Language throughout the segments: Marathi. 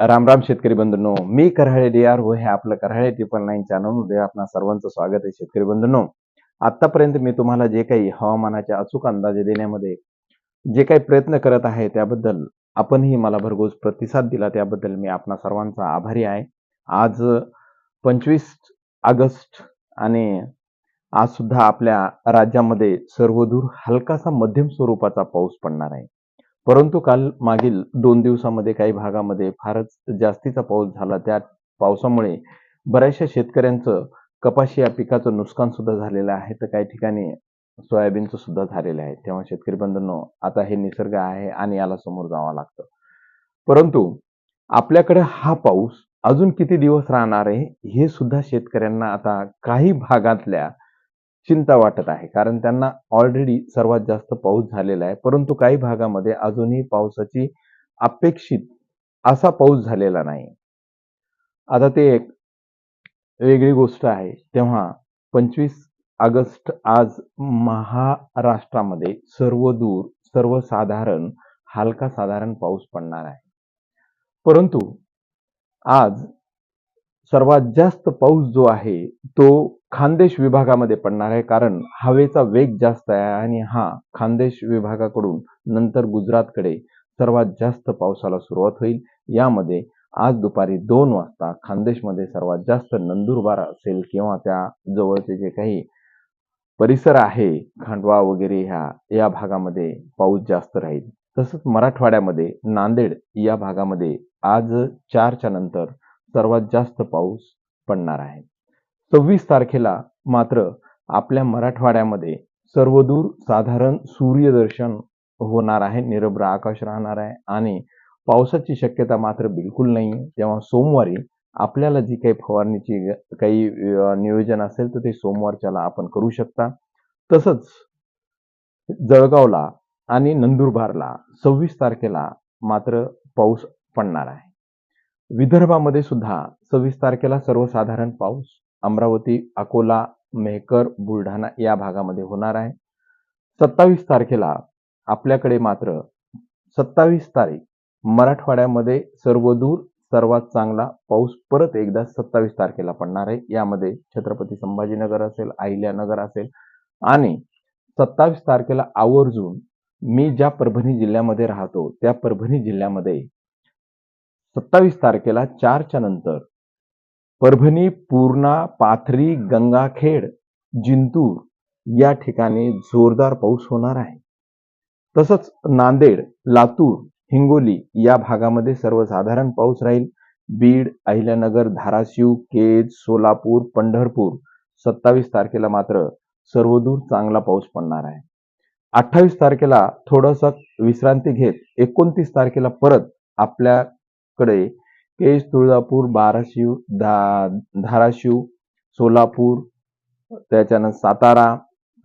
राम राम शेतकरी बंधूंनो मी कऱ्हाळे डी आर व हे आपलं करहाळे ट्रिपल नाईन चॅनलमध्ये आपणा सर्वांचं स्वागत आहे शेतकरी बंधूंनो. आतापर्यंत मी तुम्हाला जे काही हवामानाचे अचूक अंदाजे देण्यामध्ये जे काही प्रयत्न करत आहे त्याबद्दल आपणही मला भरघोस प्रतिसाद दिला त्याबद्दल मी आपणा सर्वांचा आभारी आहे. आज पंचवीस ऑगस्ट आणि आज सुद्धा आपल्या राज्यामध्ये सर्वदूर हलकासा मध्यम स्वरूपाचा पाऊस पडणार आहे. परंतु काल मागील दोन दिवसामध्ये काही भागामध्ये फारच जास्तीचा पाऊस झाला. त्या पावसामुळे बऱ्याचशा शेतकऱ्यांचं कपाशी या पिकाचं नुकसान सुद्धा झालेलं आहे. तर काही ठिकाणी सोयाबीनचं सुद्धा झालेलं आहे. तेव्हा शेतकरी बंधूंनो आता हे निसर्ग आहे आणि याला समोर जावं लागतं. परंतु आपल्याकडे हा पाऊस अजून किती दिवस राहणार आहे हे सुद्धा शेतकऱ्यांना आता काही भागातल्या चिंता वाटत आहे. कारण त्यांना ऑलरेडी सर्वात जास्त पाऊस झालेला आहे. परंतु काही भागामध्ये अजूनही पावसाची अपेक्षित असा पाऊस झालेला नाही. आता ते एक वेगळी गोष्ट आहे. तेव्हा पंचवीस ऑगस्ट आज महाराष्ट्रामध्ये सर्वदूर सर्वसाधारण हलका साधारण पाऊस पडणार आहे. परंतु आज सर्वात जास्त पाऊस जो आहे तो खानदेश विभागामध्ये पडणार आहे कारण हवेचा वेग जास्त आहे आणि हा खानदेश विभागाकडून नंतर गुजरातकडे सर्वात जास्त पावसाला सुरुवात होईल. यामध्ये आज दुपारी दोन वाजता खानदेशमध्ये सर्वात जास्त नंदुरबार असेल किंवा त्या जवळचे जे काही परिसर आहे खांडवा वगैरे ह्या या भागामध्ये पाऊस जास्त राहील. तसंच मराठवाड्यामध्ये नांदेड या भागामध्ये आज चारच्या नंतर सर्वात जास्त पाऊस पडणार आहे. सव्वीस तारखेला मात्र आपल्या मराठवाड्यामध्ये सर्वदूर साधारण सूर्यदर्शन होणार आहे निरभ्र आकाश राहणार आहे आणि पावसाची शक्यता मात्र बिलकुल नाही तेव्हा सोमवारी आपल्याला जी काही फवारणीची काही नियोजन असेल तर ते सोमवारच्याला आपण करू शकता. तसंच जळगावला आणि नंदुरबारला सव्वीस तारखेला मात्र पाऊस पडणार आहे. विदर्भामध्ये सुद्धा सव्वीस तारखेला सर्वसाधारण पाऊस अमरावती अकोला मेहकर बुलढाणा या भागामध्ये होणार आहे. सत्तावीस तारखेला आपल्याकडे मात्र सत्तावीस तारीख मराठवाड्यामध्ये सर्वदूर सर्वात चांगला पाऊस परत एकदा सत्तावीस तारखेला पडणार आहे. यामध्ये छत्रपती संभाजीनगर असेल अहिल्यानगर असेल आणि सत्तावीस तारखेला आवर्जून मी ज्या परभणी जिल्ह्यामध्ये राहतो त्या परभणी जिल्ह्यामध्ये सत्तावीस तारखेला चारच्या नंतर परभणी पूर्णा पाथरी गंगाखेड जिंतूर या ठिकाणी जोरदार पाऊस होणार आहे. तसंच नांदेड लातूर हिंगोली या भागामध्ये सर्वसाधारण पाऊस राहील. बीड अहिल्यानगर धाराशिव केज सोलापूर पंढरपूर सत्तावीस तारखेला मात्र सर्वदूर चांगला पाऊस पडणार आहे. अठ्ठावीस तारखेला थोडस विश्रांती घेत एकोणतीस तारखेला परत आपल्याकडे केज तुळजापूर बाराशिव धा धाराशिव सोलापूर त्याच्यानंतर सातारा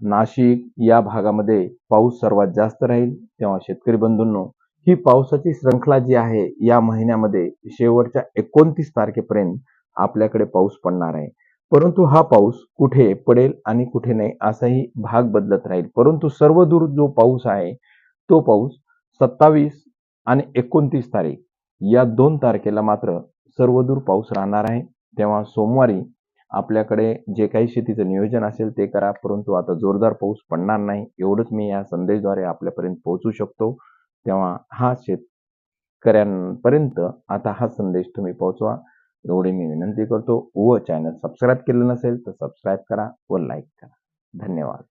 नाशिक या भागामध्ये पाऊस सर्वात जास्त राहील. तेव्हा शेतकरी बंधूंनो ही पावसाची श्रंखला जी आहे या महिन्यामध्ये शेवटच्या एकोणतीस तारखेपर्यंत आपल्याकडे पाऊस पडणार आहे. परंतु हा पाऊस कुठे पडेल आणि कुठे नाही असाही भाग बदलत राहील. परंतु सर्वदूर जो पाऊस आहे तो पाऊस सत्तावीस आणि एकोणतीस तारीख या दोन तारखेला मात्र सर्वदूर पाऊस राहणार आहे. तेव्हा सोमवारी आपल्याकडे जे काही शेतीचं नियोजन असेल ते करा परंतु आता जोरदार पाऊस पडणार नाही. एवढंच मी या संदेशद्वारे आपल्यापर्यंत पोहोचू शकतो. तेव्हा हा शेतकऱ्यांपर्यंत आता हा संदेश तुम्ही पोहोचवा. एवढी मी विनंती करतो. व चॅनल सबस्क्राईब केलं नसेल तर सबस्क्राईब करा व लाईक करा. धन्यवाद.